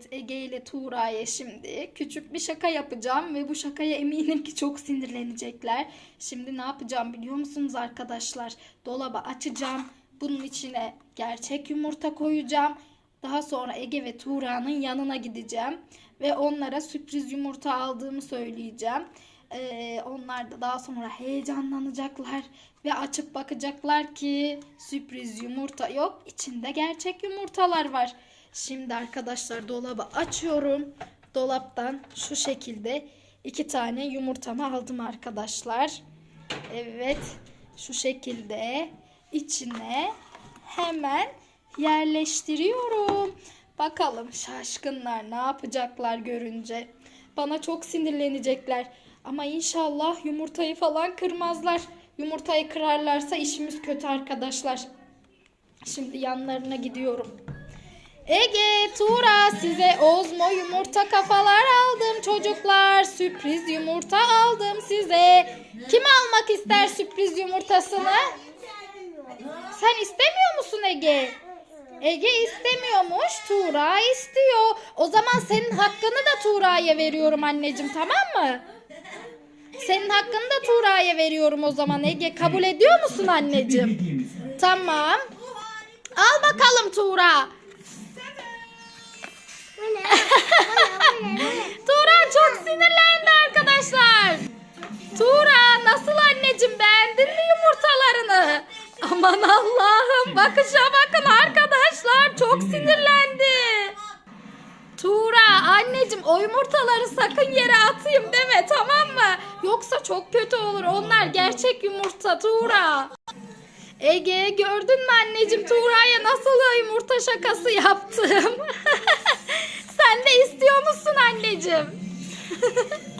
Evet Ege ile Tuğra'ya şimdi küçük bir şaka yapacağım ve bu şakaya eminim ki çok sinirlenecekler. Şimdi ne yapacağım biliyor musunuz arkadaşlar? Dolabı açacağım. Bunun içine gerçek yumurta koyacağım. Daha sonra Ege ve Tuğra'nın yanına gideceğim ve onlara sürpriz yumurta aldığımı söyleyeceğim. Ee, onlar da daha sonra heyecanlanacaklar ve açıp bakacaklar ki sürpriz yumurta yok. İçinde gerçek yumurtalar var. Şimdi arkadaşlar dolabı açıyorum. Dolaptan şu şekilde iki tane yumurtamı aldım arkadaşlar. Evet şu şekilde içine hemen yerleştiriyorum. Bakalım şaşkınlar ne yapacaklar görünce. Bana çok sinirlenecekler. Ama inşallah yumurtayı falan kırmazlar. Yumurtayı kırarlarsa işimiz kötü arkadaşlar. Şimdi yanlarına gidiyorum. Ege, Tuğra size Ozmo yumurta kafalar aldım çocuklar. Sürpriz yumurta aldım size. Kim almak ister sürpriz yumurtasını? Sen istemiyor musun Ege? Ege istemiyormuş, Tuğra istiyor. O zaman senin hakkını da Tuğra'ya veriyorum anneciğim tamam mı? Senin hakkını da Tuğra'ya veriyorum o zaman Ege. Kabul ediyor musun anneciğim? Tamam. Al bakalım Tuğra. Tuğra Aman Allah'ım bakışa bakın arkadaşlar çok sinirlendi. Tuğra anneciğim o yumurtaları sakın yere atayım deme tamam mı? Yoksa çok kötü olur onlar gerçek yumurta Tuğra. Ege gördün mü anneciğim Tuğra'ya nasıl yumurta şakası yaptım? Sen de istiyor musun anneciğim?